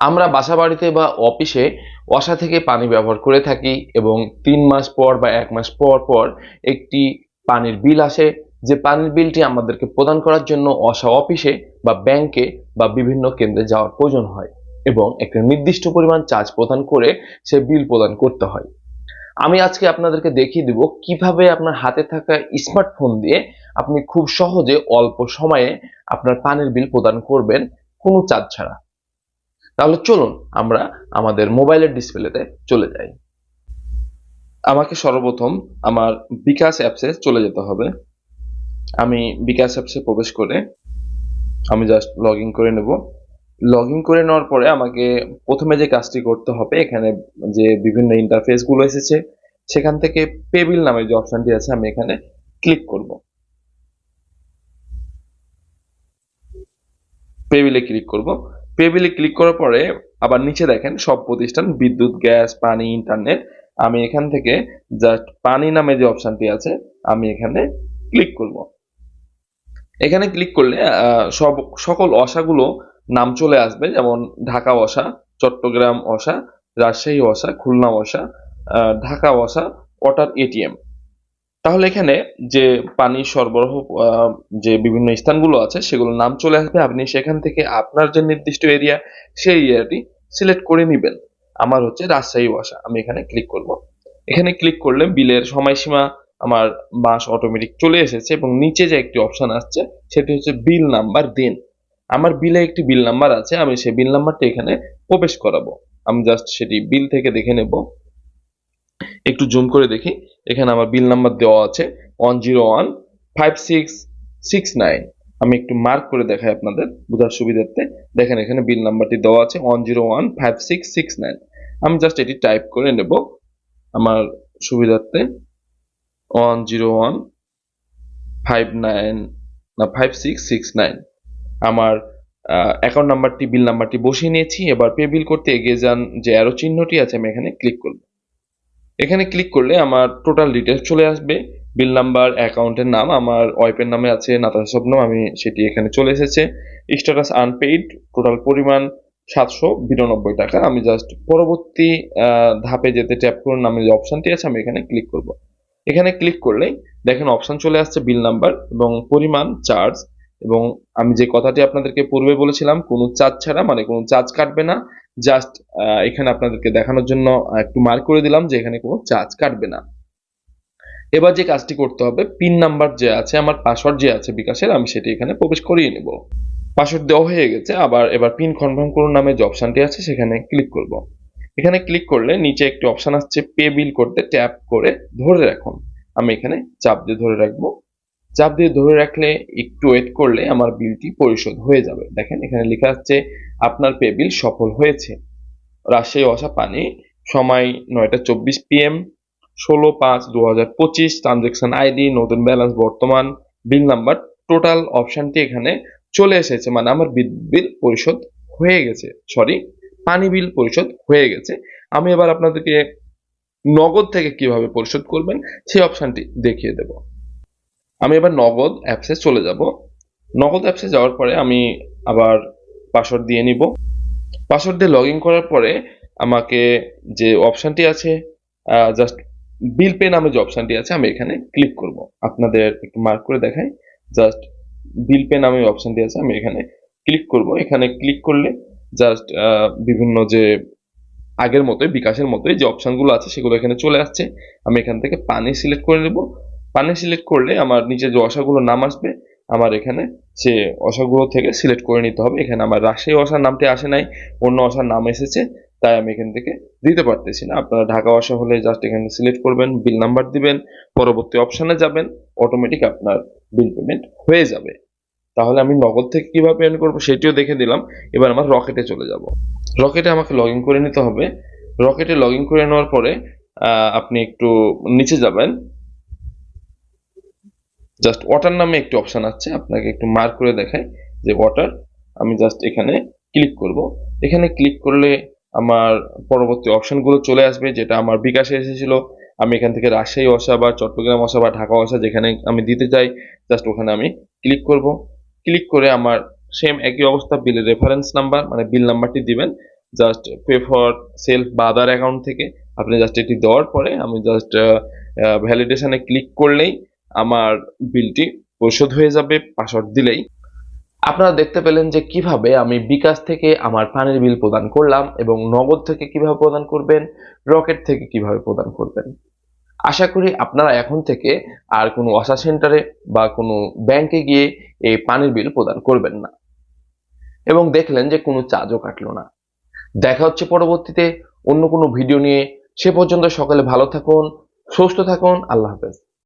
আমরা বাসা বাড়িতে বা অফিসে ওয়াসা থেকে পানি ব্যবহার করে থাকি এবং তিন মাস পর বা এক মাস পর পর একটি পানির বিল আসে। যে পানির বিলটি আমাদেরকে প্রদান করার জন্য ওয়াসা অফিসে বা ব্যাংকে বা বিভিন্ন কেন্দ্রে যাওয়ার প্রয়োজন হয় এবং একটা নির্দিষ্ট পরিমাণ চার্জ প্রদান করে সে বিল প্রদান করতে হয়। আমি আজকে আপনাদেরকে দেখিয়ে দিব কীভাবে আপনার হাতে থাকা স্মার্টফোন দিয়ে আপনি খুব সহজে অল্প সময়ে আপনার পানির বিল প্রদান করবেন কোনো চার্জ ছাড়া। তাহলে চলুন আমরা আমাদের মোবাইলের ডিসপ্লেতে চলে যাই। আমাকে সর্বপ্রথম আমার বিকাশ অ্যাপসে চলে যেতে হবে। আমি বিকাশ অ্যাপসে প্রবেশ করে আমি জাস্ট লগ ইন করে নেব। লগ ইন করে নেওয়ার পরে আমাকে প্রথমে যে কাজটি করতে হবে, এখানে যে বিভিন্ন ইন্টারফেসগুলো এসেছে, সেখান থেকে পেবিল নামের যে অপশনটি আছে, আমি এখানে ক্লিক করব। পেবিলে ক্লিক করব। পেবিলে ক্লিক করার পরে আবার নিচে দেখেন সব প্রতিষ্ঠান বিদ্যুৎ গ্যাস পানি ইন্টারনেট আমি এখান থেকে জাস্ট পানি নামে যে অপশনটি আছে আমি এখানে ক্লিক করব। এখানে ক্লিক করলে সব সকল অসাগুলো নাম চলে আসবে যেমন ঢাকা অসা চট্টগ্রাম অসা রাজশাহী অসা খুলনা আহ, ঢাকা অসা ওয়াটার এটিএম তাহলে এখানে যে পানি সরবরাহ যে বিভিন্ন স্থানগুলো আছে, সেগুলোর নাম চলে আসবে। আপনি সেখান থেকে আপনার যে নির্দিষ্ট এরিয়া সেই এরিয়াটি সিলেক্ট করে নেবেন। আমার হচ্ছে রাজশাহী ওয়াসা। আমি এখানে ক্লিক করব। এখানে ক্লিক করলে বিলের সময়সীমা, আমার মাস অটোমেটিক চলে এসেছে এবং নিচে যে একটি অপশন আসছে, সেটি হচ্ছে বিল নাম্বার দিন। আমার বিলে একটি বিল নাম্বার আছে, আমি সেই বিল নাম্বারটা এখানে প্রবেশ করাবো। আমি জাস্ট সেটি বিল থেকে দেখে নেব। একটু জুম করে দেখি। এখানে আমার বিল নাম্বার দেওয়া আছে one zero one five six six nine আমি একটু মার্ক করে দেখাই আপনাদের বোঝার সুবিধার্থে। দেখেন এখানে বিল নাম্বারটি দেওয়া আছে one zero one five six nine আমি জাস্ট এটি টাইপ করে নেব আমার সুবিধার্থে। One zero one five nine না ফাইভ সিক্স সিক্স নাইন আমার অ্যাকাউন্ট নাম্বারটি বিল নাম্বারটি বসিয়ে নিয়েছি। এবার পে বিল করতে এগিয়ে যান যে অ্যারো চিহ্নটি আছে, আমি এখানে ক্লিক করব। এখানে ক্লিক করলে আমার টোটাল ডিটেলস চলে আসবে। বিল নাম্বার অ্যাকাউন্টের নাম, আমার ওয়াইফের নামে আছে নাতাশা শবনম আমি সেটি এখানে চলে এসেছে। স্ট্যাটাস আনপেইড টোটাল পরিমাণ সাতশো বিরানব্বই টাকা। আমি জাস্ট পরবর্তী ধাপে যেতে ট্যাপ করুন, নামে যে অপশনটি আছে, আমি এখানে ক্লিক করব। এখানে ক্লিক করলেই দেখেন অপশান চলে আসছে বিল নাম্বার এবং পরিমাণ চার্জ এবং আমি যে কথাটি আপনাদেরকে পূর্বে বলেছিলাম, কোনো চার্জ ছাড়া মানে কোনো চার্জ কাটবে না। জাস্ট এখানে আপনাদেরকে দেখানোর জন্য একটু মার্ক করে দিলাম যে এখানে কোনো চার্জ কাটবে না। এবার যে কাজটি করতে হবে পিন নাম্বার যে আছে, আমার পাসওয়ার্ড যে আছে বিকাশের, আমি সেটি এখানে প্রবেশ করিয়ে নেব। পাসওয়ার্ড দেওয়া হয়ে গেছে, আবার এবার পিন কনফার্ম করুন নামে যে অপশনটি আছে, সেখানে ক্লিক করব। এখানে ক্লিক করলে নিচে একটি অপশন আসছে পে বিল করতে ট্যাপ করে ধরে রাখুন। আমি এখানে চাপ দিয়ে ধরে রাখব। চাপ দিয়ে ধরে রাখলে, একটু ওয়েট করলে আমার বিলটি পরিশোধ হয়ে যাবে। দেখেন, এখানে লেখা আছে, আপনার পে বিল সফল হয়েছে। রাজশাহী পানি, সময় নয়টা চব্বিশ পিএম ষোলো পাঁচ দু হাজার পঁচিশ ট্রানজেকশন আইডি নতুন ব্যালেন্স বর্তমান বিল নাম্বার টোটাল অপশনটি এখানে চলে এসেছে। মানে আমার বিদ্যুৎ বিল পরিশোধ হয়ে গেছে। সরি পানি বিল পরিশোধ হয়ে গেছে। আমি এবার আপনাদেরকে নগদ থেকে কীভাবে পরিশোধ করবেন, সেই অপশনটি দেখিয়ে দেব। আমি এবার নগদ অ্যাপসে চলে যাব। নগদ অ্যাপসে যাওয়ার পরে আমি আবার পাসওয়ার্ড দিয়ে নিব। পাসওয়ার্ড দিয়ে লগ ইন করার পরে আমাকে যে অপশনটি আছে জাস্ট বিল পে নামে যে অপশনটি আছে, আমি এখানে ক্লিক করব। আপনাদের একটু মার্ক করে দেখাই। জাস্ট বিল পে নামে অপশনটি আছে, আমি এখানে ক্লিক করব। এখানে ক্লিক করলে জাস্ট বিভিন্ন যে আগের মতোই, বিকাশের মতোই যে অপশনগুলো আছে, সেগুলো এখানে চলে আসছে। আমি এখান থেকে পানি সিলেক্ট করে নেব। পানি সিলেক্ট করলে আমার নিচে যে অসাগুলো নাম আসবে, আমার এখানে সে অসাগুলো থেকে সিলেক্ট করে নিতে হবে। এখানে আমার রাজশাহী অসার নামটি আসে নাই, অন্য অসার নাম এসেছে, তাই আমি এখান থেকে দিতে পারতেছি না। আপনারা ঢাকা অসা হলে জাস্ট এখানে সিলেক্ট করবেন বিল নাম্বার দিবেন, পরবর্তী অপশানে যাবেন অটোমেটিক আপনার বিল পেমেন্ট হয়ে যাবে। তাহলে আমি নগদ থেকে কীভাবে পেমেন্ট করব সেটিও দেখে দিলাম এবার আমার রকেটে চলে যাব। রকেটে আমাকে লগ করে নিতে হবে। রকেটে লগ করে নেওয়ার পরে আপনি একটু নিচে যাবেন। জাস্ট ওয়াটার নামে একটি অপশন আছে, আপনাকে একটু মার্ক করে দেখায় যে ওয়াটার আমি জাস্ট এখানে ক্লিক করব। এখানে ক্লিক করলে আমার পরবর্তী অপশনগুলো চলে আসবে, যেটা আমার বিকাশে এসেছিল। আমি এখান থেকে রাজশাহী অসা বা চট্টগ্রাম অসা বা ঢাকা অসা যেখানে আমি দিতে চাই জাস্ট ওখানে আমি ক্লিক করব। ক্লিক করে আমার সেম একই অবস্থা বিলের রেফারেন্স নাম্বার মানে বিল নাম্বারটি দিবেন। জাস্ট পে ফর সেলফ বা আদার অ্যাকাউন্ট থেকে। আপনি জাস্ট এটি দেওয়ার পরে আমি জাস্ট ভ্যালিডেশনে ক্লিক করলেই আমার বিলটি পরিশোধ হয়ে যাবে পাসওয়ার্ড দিলেই। আপনারা দেখতে পেলেন যে কীভাবে আমি বিকাশ থেকে আমার পানির বিল প্রদান করলাম এবং নগদ থেকে কীভাবে প্রদান করবেন, রকেট থেকে কীভাবে প্রদান করবেন। আশা করি আপনারা এখন থেকে আর কোনো আশা সেন্টারে বা কোনো ব্যাংকে গিয়ে এই পানির বিল প্রদান করবেন না। এবং দেখলেন যে কোনো চার্জও কাটলো না। দেখা হচ্ছে পরবর্তীতে অন্য কোনো ভিডিও নিয়ে। সে পর্যন্ত সকালে ভালো থাকুন, সুস্থ থাকুন, আল্লাহ হাফেজ।